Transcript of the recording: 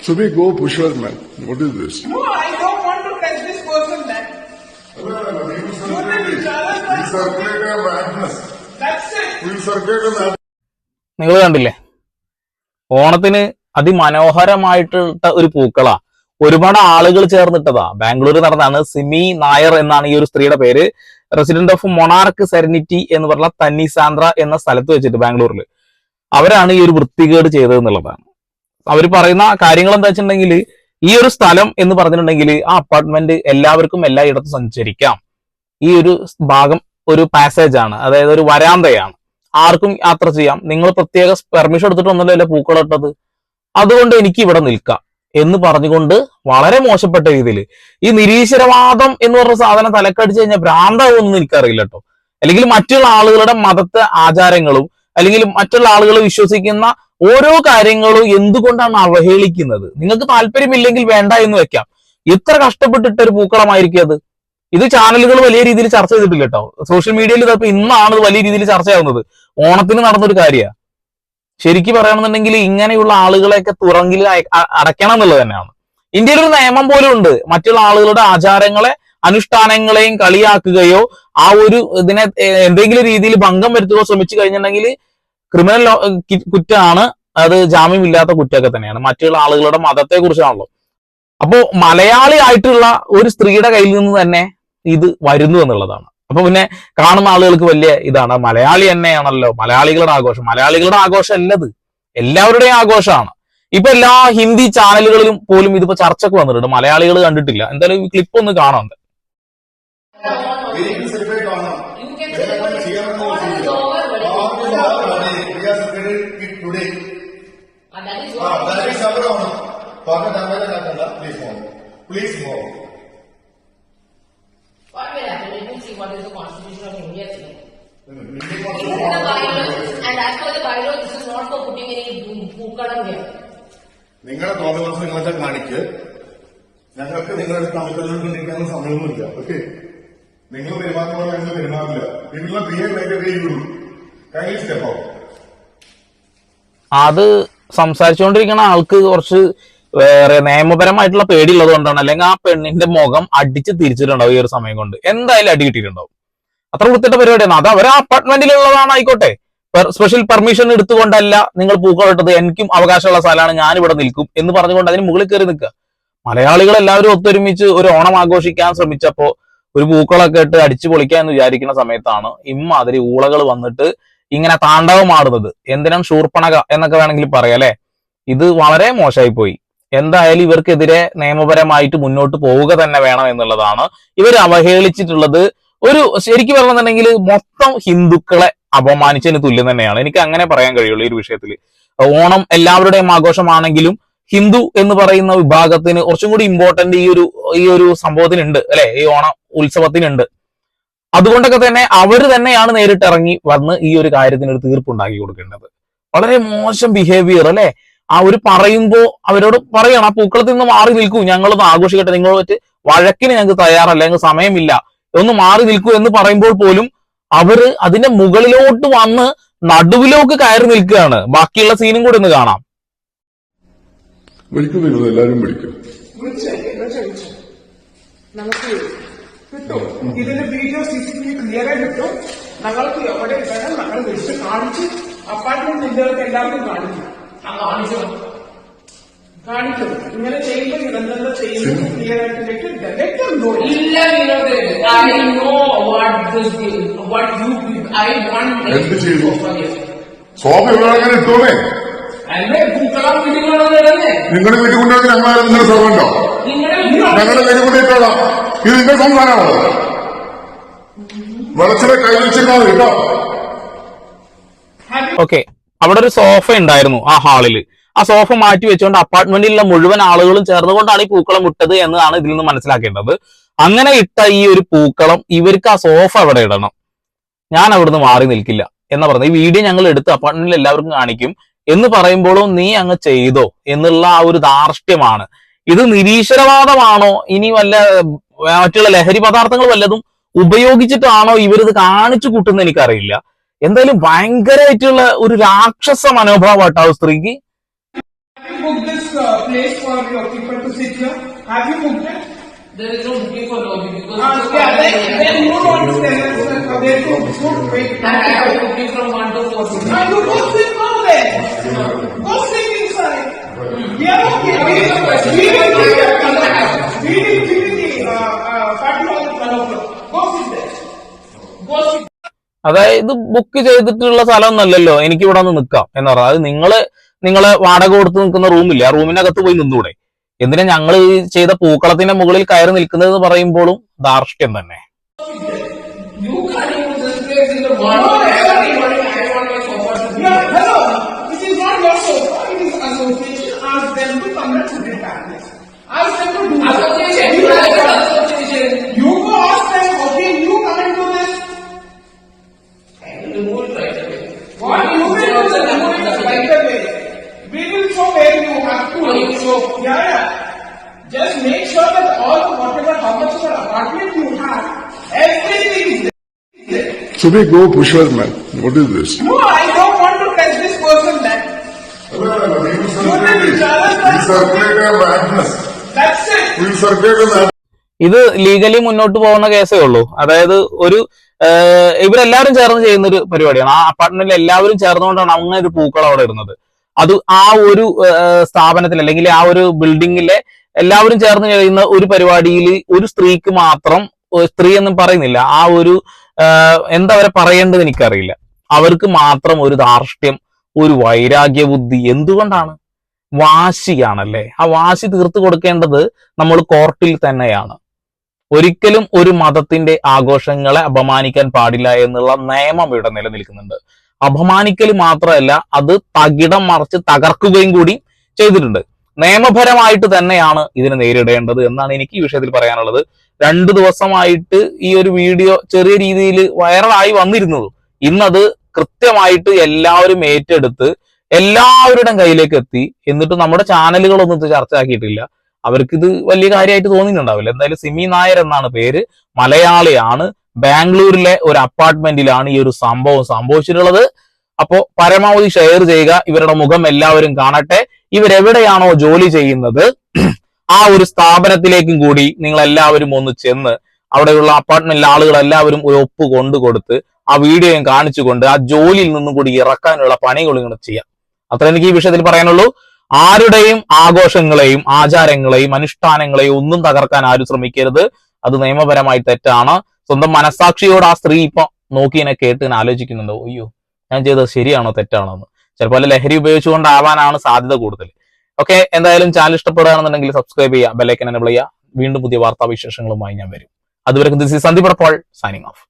Subi, go push her, man. What is this? No, I don't want to touch this person then. We That's circulate a madness. it. We circulate a madness. നിങ്ങൾ കണ്ടില്ലേ ഓണത്തിന് അതിമനോഹരമായിട്ടുള്ള ഒരു പൂക്കളാ ഒരുപാട് ആളുകൾ ചേർന്നിട്ടതാ ബാംഗ്ലൂർ നടന്നാണ് സിമി നായർ എന്നാണ് ഈ ഒരു സ്ത്രീയുടെ പേര് റെസിഡന്റ് ഓഫ് മൊണാർക്ക് സെരനിറ്റി എന്ന് പറഞ്ഞ തന്നി സാന്ദ്ര എന്ന സ്ഥലത്ത് വെച്ചിട്ട് ബാംഗ്ലൂരിൽ അവരാണ് ഈ ഒരു വൃത്തികേട് ചെയ്തത് എന്നുള്ളതാണ് അവർ പറയുന്ന കാര്യങ്ങൾ എന്താ വെച്ചിട്ടുണ്ടെങ്കിൽ ഈ ഒരു സ്ഥലം എന്ന് പറഞ്ഞിട്ടുണ്ടെങ്കിൽ ആ അപ്പാർട്ട്മെന്റ് എല്ലാവർക്കും എല്ലായിടത്തും സഞ്ചരിക്കാം. ഈ ഒരു ഭാഗം ഒരു പാസേജ് ആണ്. അതായത് ഒരു വരാന്തയാണ്. ആർക്കും യാത്ര ചെയ്യാം. നിങ്ങൾ പ്രത്യേക പെർമിഷൻ എടുത്തിട്ടൊന്നുമല്ലോ പൂക്കൾ പൂക്കളിട്ടത്? അതുകൊണ്ട് എനിക്ക് ഇവിടെ നിൽക്കാം എന്ന് പറഞ്ഞുകൊണ്ട് വളരെ മോശപ്പെട്ട രീതിയിൽ ഈ നിരീശ്വരവാദം എന്ന് പറഞ്ഞ സാധനം തലക്കടിച്ച് കഴിഞ്ഞാൽ ഭ്രാന്താവൊന്നും എനിക്കറിയില്ല കേട്ടോ അല്ലെങ്കിൽ മറ്റുള്ള ആളുകളുടെ മതത്തെ ആചാരങ്ങളും അല്ലെങ്കിൽ മറ്റുള്ള ആളുകൾ വിശ്വസിക്കുന്ന ഓരോ കാര്യങ്ങളും എന്തുകൊണ്ടാണ് അവഹേളിക്കുന്നത്? നിങ്ങൾക്ക് താല്പര്യമില്ലെങ്കിൽ വേണ്ട എന്ന് വെക്കാം. എത്ര കഷ്ടപ്പെട്ടിട്ട ഒരു പൂക്കളമായിരിക്കും അത്? ഇത് ചാനലുകൾ വലിയ രീതിയിൽ ചർച്ച ചെയ്തിട്ടില്ല കേട്ടോ. സോഷ്യൽ മീഡിയയിൽ ഇതപ്പോ ഇന്നാണ് വലിയ രീതിയിൽ ചർച്ചയാവുന്നത് ഓണത്തിന് നടന്നൊരു കാര്യമാണ് ശരിക്കും പറയുകയാണെന്നുണ്ടെങ്കിൽ ഇങ്ങനെയുള്ള ആളുകളെയൊക്കെ തുറങ്കിൽ അടയ്ക്കണം എന്നുള്ളത് തന്നെയാണ്. ഇന്ത്യയിൽ ഒരു നിയമം പോലും ഉണ്ട്. മറ്റുള്ള ആളുകളുടെ ആചാരങ്ങളെ അനുഷ്ഠാനങ്ങളെയും കളിയാക്കുകയോ ആ ഒരു ഇതിനെ എന്തെങ്കിലും രീതിയിൽ ഭംഗം വരുത്തുകയോ ശ്രമിച്ചു കഴിഞ്ഞിട്ടുണ്ടെങ്കിൽ ക്രിമിനൽ കുറ്റമാണ് അത് ജാമ്യമില്ലാത്ത കുറ്റമൊക്കെ തന്നെയാണ്. മറ്റുള്ള ആളുകളുടെ മതത്തെ കുറിച്ചാണല്ലോ അപ്പോ മലയാളി ആയിട്ടുള്ള ഒരു സ്ത്രീയുടെ കയ്യിൽ നിന്ന് തന്നെ ഇത് വരുന്നു എന്നുള്ളതാണ്. അപ്പൊ പിന്നെ കാണുന്ന ആളുകൾക്ക് വലിയ ഇതാണ്. മലയാളി തന്നെയാണല്ലോ. മലയാളികളുടെ ആഘോഷം. മലയാളികളുടെ ആഘോഷം അല്ലത് എല്ലാവരുടെയും ആഘോഷമാണ്. ഇപ്പൊ എല്ലാ ഹിന്ദി ചാനലുകളിലും പോലും ഇതിപ്പോ ചർച്ചക്ക് വന്നിട്ടുണ്ട്. മലയാളികൾ കണ്ടിട്ടില്ല. എന്തായാലും ഈ ക്ലിപ്പ് ഒന്ന് കാണാം We need to separate honor. You can Everyone say here and honor is here. over, but it Honor is is over. our honor. We are separated it today. And that is Ah, what. that is our honor. Father Damaya Nakanda, please move. Please vote. What will happen? Let me see what is the constitution of India. This is the bylaws, and as per the bylaws, this is not for putting any പൂക്കളം here. നിങ്ങളുടെ തോന്നുന്നത് നിങ്ങളൊക്കെ കാണിക്ക് ഞങ്ങൾക്ക് നിങ്ങളുടെ തമ്മിലുള്ള സമയമൊന്നുമില്ല okay നിങ്ങൾ പെരുമാറുന്ന പോലെ ഞങ്ങൾ പെരുമാറില്ല നിങ്ങൾ behave like a you kind step അത് സംസാരിച്ചുകൊണ്ടിരിക്കുന്ന ആൾക്ക് കുറച്ച് വേറെ നിയമപരമായിട്ടുള്ള പേടിയുള്ളത് കൊണ്ടാണ്. അല്ലെങ്കിൽ ആ പെണ്ണിന്റെ മുഖം അടിച്ച് തിരിച്ചിട്ടുണ്ടാവും ഈ ഒരു സമയം കൊണ്ട്. എന്തായാലും അടി കിട്ടിയിട്ടുണ്ടാവും. അത്ര കൊടുത്തിട്ട പരിപാടിയാണ്. അത് അവർ അപ്പാർട്ട്മെന്റിലുള്ളതാണ് ആയിക്കോട്ടെ. സ്പെഷ്യൽ പെർമിഷൻ എടുത്തുകൊണ്ടല്ല നിങ്ങൾ പൂക്കളിട്ടത് എനിക്കും അവകാശമുള്ള സ്ഥലമാണ്. ഞാൻ ഇവിടെ നിൽക്കും എന്ന് പറഞ്ഞുകൊണ്ട് അതിന് മുകളിൽ കയറി നിൽക്കുക. മലയാളികൾ എല്ലാവരും ഒത്തൊരുമിച്ച് ഒരു ഓണം ആഘോഷിക്കാൻ ശ്രമിച്ചപ്പോ ഒരു പൂക്കളൊക്കെ ഇട്ട് അടിച്ചു പൊളിക്കാൻ എന്ന് വിചാരിക്കുന്ന സമയത്താണ് ഇമ്മാതിരി ഊളകൾ വന്നിട്ട് ഇങ്ങനെ താണ്ഡവമാടുന്നത്. എന്തിനാണ് ശൂർപ്പണക എന്നൊക്കെ വേണമെങ്കിൽ പറയാം അല്ലെ? ഇത് വളരെ മോശമായി പോയി. എന്തായാലും ഇവർക്കെതിരെ നിയമപരമായിട്ട് മുന്നോട്ട് പോവുക തന്നെ വേണം എന്നുള്ളതാണ് ഇവർ അവഹേളിച്ചിട്ടുള്ളത് ഒരു ശരിക്കും പറഞ്ഞിട്ടുണ്ടെങ്കിൽ മൊത്തം ഹിന്ദുക്കളെ അപമാനിച്ചതിന് തുല്യം തന്നെയാണ്. എനിക്ക് അങ്ങനെ പറയാൻ കഴിയുള്ളൂ ഈ ഒരു വിഷയത്തിൽ ഓണം എല്ലാവരുടെയും ആഘോഷമാണെങ്കിലും ഹിന്ദു എന്ന് പറയുന്ന വിഭാഗത്തിന് കുറച്ചും കൂടി ഇമ്പോർട്ടന്റ് ഈ ഒരു ഈ ഒരു സംഭവത്തിനുണ്ട് അല്ലെ? ഈ ഓണ ഉത്സവത്തിനുണ്ട്. അതുകൊണ്ടൊക്കെ തന്നെ അവർ തന്നെയാണ് നേരിട്ടിറങ്ങി വന്ന് ഈ ഒരു കാര്യത്തിന് ഒരു തീർപ്പുണ്ടാക്കി കൊടുക്കേണ്ടത്. വളരെ മോശം ബിഹേവിയർ അല്ലെ? ആ ഒരു പറയുമ്പോ അവരോട് പറയണം ആ പൂക്കളത്തിൽ നിന്ന് മാറി നിൽക്കൂ ഞങ്ങളൊന്ന് ആഘോഷിക്കട്ടെ നിങ്ങൾ വെച്ച് വഴക്കിന് ഞങ്ങൾക്ക് തയ്യാറല്ല ഞങ്ങൾക്ക് സമയമില്ല ഒന്ന് മാറി നിൽക്കൂ എന്ന് പറയുമ്പോൾ പോലും അവർ അതിന്റെ മുകളിലോട്ട് വന്ന് നടുവിലോക്ക് കയറി നിൽക്കുകയാണ്. ബാക്കിയുള്ള സീനും കൂടി ഒന്ന് കാണാം. വിളിക്കും നിങ്ങൾ എല്ലാവരും വിളിക്കും. നമുക്ക് കിട്ടും. ഇതിന്റെ video C C T V clear ആയി കിട്ടും. ഞങ്ങൾക്ക് എവിടെ വേണം ഞങ്ങൾ വിളിച്ച് കാണിച്ച് അപ്പാർട്ട്മെന്റ് എല്ലാവർക്കും എല്ലാവരും കാണിക്കും. ആ കാണിച്ചോ? കാണിക്കും ഇങ്ങനെ ചെയ്യുമ്പോൾ ഇതെന്തെല്ലാം ചെയ്യുന്നു. ക്ലിയർ ആയിട്ട് ഇല്ല Vinod. I know what this is, what you did. I want എന്ത് ചെയ്തു? ഇവിടെ അങ്ങനെ ഇട്ടോളേ നിങ്ങളുടെ വീട്ടിൽ കൊണ്ടുവന്ന് ഞങ്ങളാരും നിങ്ങളുടെ നിങ്ങളുടെ ഞങ്ങളുടെ വീട്ടിൽ കൊണ്ടിട്ടോളാം ഇത് നിങ്ങളുടെ സംസാരമാണോ വെളച്ചിലെ കൈ വെച്ചിരുന്നാൽ കേട്ടോ. ഓക്കെ അവിടെ ഒരു സോഫ ഉണ്ടായിരുന്നു ആ ഹാളിൽ ആ സോഫ മാറ്റി വെച്ചുകൊണ്ട് അപ്പാർട്ട്മെന്റിലുള്ള മുഴുവൻ ആളുകളും ചേർന്നുകൊണ്ടാണ് ഈ പൂക്കളം ഇട്ടത് എന്നാണ് ഇതിൽ നിന്ന് മനസ്സിലാക്കേണ്ടത്. അങ്ങനെ ഇട്ട ഈ ഒരു പൂക്കളം ഇവർക്ക് ആ സോഫ അവിടെ ഇടണം. ഞാൻ അവിടുന്ന് മാറി നിൽക്കില്ല എന്ന് പറഞ്ഞത് ഈ വീഡിയോ ഞങ്ങൾ എടുത്ത് അപ്പാർട്ട്മെന്റിൽ എല്ലാവർക്കും കാണിക്കും. എന്ന് പറയുമ്പോഴും നീ അങ്ങ് ചെയ്തോ എന്നുള്ള ആ ഒരു ധാർഷ്ട്യമാണ്. ഇത് നിരീശ്വരവാദമാണോ? ഇനി വല്ല മറ്റുള്ള ലഹരി പദാർത്ഥങ്ങൾ വല്ലതും ഉപയോഗിച്ചിട്ടാണോ ഇവരിത് കാണിച്ചു കൂട്ടുന്ന എനിക്കറിയില്ല. എന്തായാലും ഭയങ്കരമായിട്ടുള്ള ഒരു രാക്ഷസ മനോഭാവമാട്ടോ ആ സ്ത്രീക്ക് uh. Uh, yeah, uh, go sit inside. Are okay. We will, we will give you a contact. We will give you the, uh, uh, party hall at one o'clock. Go sit there. Go sit. അതായത് book ചെയ്തിട്ടുള്ള സ്ഥലമൊന്നല്ലല്ലോ എനിക്ക് ഇവിടെ ഒന്ന് നിൽക്കാം എന്ന് പറഞ്ഞാൽ അത് നിങ്ങൾ നിങ്ങളെ വാടക കൊടുത്ത് നിൽക്കുന്ന റൂമില്ല ആ റൂമിനകത്ത് പോയി നിന്നൂടെ എന്തിനാ ഞങ്ങൾ ചെയ്ത പൂക്കളത്തിന്റെ മുകളിൽ കയറി നിൽക്കുന്നതെന്ന് പറയുമ്പോഴും ധാർഷ്ട്യം തന്നെ. Yeah, hello. This is not your sofa. It is association. Ask them to come and put it back. Ask them to do that. Association, You you like go- association. You go ask them, okay, you come and do this. I will remove it right away. What you will do is remove it right away. We will show where you have to. Oh, you show. Yeah, yeah. Just make sure that all, whatever, how much of an apartment you have, everything is there. we go Pushwar man? What is this? No, I don't want to touch this person that. circulate a madness. That's it. We circulate a madness. ഇത് legally മുന്നോട്ട് പോകുന്ന കേസേ ഉള്ളൂ അതായത് ഒരു ഇവരെല്ലാവരും ചേർന്ന് ചെയ്യുന്ന ഒരു പരിപാടിയാണ് ആ അപ്പാർട്ട്മെന്റിൽ എല്ലാവരും ചേർന്നുകൊണ്ടാണ് അങ്ങനെ ഒരു പൂക്കൾ അവിടെ ഇരുന്നത് അത് ആ ഒരു സ്ഥാപനത്തിൽ അല്ലെങ്കിൽ ആ ഒരു ബിൽഡിങ്ങിലെ എല്ലാവരും ചേർന്ന് ചെയ്യുന്ന ഒരു പരിപാടിയിൽ ഒരു സ്ത്രീക്ക് മാത്രം സ്ത്രീ എന്നും പറയുന്നില്ല. ആ ഒരു എന്താ അവരെ പറയേണ്ടത് എനിക്കറിയില്ല. അവർക്ക് മാത്രം ഒരു ധാർഷ്ട്യം ഒരു വൈരാഗ്യ ബുദ്ധി എന്തുകൊണ്ടാണ്? വാശിയാണല്ലേ. ആ വാശി തീർത്തു കൊടുക്കേണ്ടത് നമ്മൾ കോർട്ടിൽ തന്നെയാണ്. ഒരിക്കലും ഒരു മതത്തിന്റെ ആഘോഷങ്ങളെ അപമാനിക്കാൻ പാടില്ല എന്നുള്ള നിയമം ഇവിടെ നിലനിൽക്കുന്നുണ്ട്. അപമാനിക്കൽ മാത്രമല്ല അത് തകിടം മറിച്ച് തകർക്കുകയും കൂടി ചെയ്തിട്ടുണ്ട്. നിയമപരമായിട്ട് തന്നെയാണ് ഇതിനെ നേരിടേണ്ടത് എന്നാണ് എനിക്ക് ഈ വിഷയത്തിൽ പറയാനുള്ളത്. രണ്ടു ദിവസമായിട്ട് ഈ ഒരു വീഡിയോ ചെറിയ രീതിയിൽ വൈറലായി വന്നിരുന്നത്. ഇന്നത് കൃത്യമായിട്ട് എല്ലാവരും ഏറ്റെടുത്ത് എല്ലാവരുടെയും കയ്യിലേക്ക് എത്തി. എന്നിട്ട് നമ്മുടെ ചാനലുകളൊന്നും ഇത് അവർക്ക് ഇത് വലിയ കാര്യമായിട്ട് തോന്നിയിട്ടുണ്ടാവില്ല. എന്തായാലും സിമി നായർ എന്നാണ് പേര്. മലയാളിയാണ്. ബാംഗ്ലൂരിലെ ഒരു അപ്പാർട്ട്മെന്റിലാണ് ഈ ഒരു സംഭവം സംഭവിച്ചിട്ടുള്ളത്. അപ്പോ പരമാവധി ഷെയർ ചെയ്യുക. ഇവരുടെ മുഖം എല്ലാവരും കാണട്ടെ. ഇവരെവിടെയാണോ ജോലി ചെയ്യുന്നത് ആ ഒരു സ്ഥാപനത്തിലേക്കും കൂടി നിങ്ങൾ എല്ലാവരും ഒന്ന് ചെന്ന് അവിടെയുള്ള അപ്പാർട്ട്മെന്റിലെ ആളുകൾ എല്ലാവരും ഒരു ഒപ്പ് കൊണ്ടു കൊടുത്ത് ആ വീഡിയോയും കാണിച്ചുകൊണ്ട് ആ ജോലിയിൽ നിന്നും കൂടി ഇറക്കാനുള്ള പണികൾ ഇങ്ങനെ ചെയ്യാം. അത്ര എനിക്ക് ഈ വിഷയത്തിൽ പറയാനുള്ളൂ. ആരുടെയും ആഘോഷങ്ങളെയും ആചാരങ്ങളെയും അനുഷ്ഠാനങ്ങളെയും ഒന്നും തകർക്കാൻ ആരും ശ്രമിക്കരുത്. അത് നിയമപരമായി തെറ്റാണ്. സ്വന്തം മനസാക്ഷിയോട് ആ സ്ത്രീ ഇപ്പൊ നോക്കി ഇങ്ങനെ കേട്ട് ആലോചിക്കുന്നുണ്ടോ. അയ്യോ ഞാൻ ചെയ്തത് ശരിയാണോ തെറ്റാണോ എന്ന് ചിലപ്പോൾ ലഹരി ഉപയോഗിച്ചുകൊണ്ടാവാനാണ് സാധ്യത കൂടുതൽ. ഓക്കെ എന്തായാലും ചാനൽ ഇഷ്ടപ്പെടുകയാണെന്നുണ്ടെങ്കിൽ സബ്സ്ക്രൈബ് ചെയ്യുക ബെല്ലൈക്കൻ എനബിൾ ചെയ്യുക. വീണ്ടും പുതിയ വാർത്താവിശേഷങ്ങളുമായി ഞാൻ വരും. അതുവരെ this Sandeep Paul signing off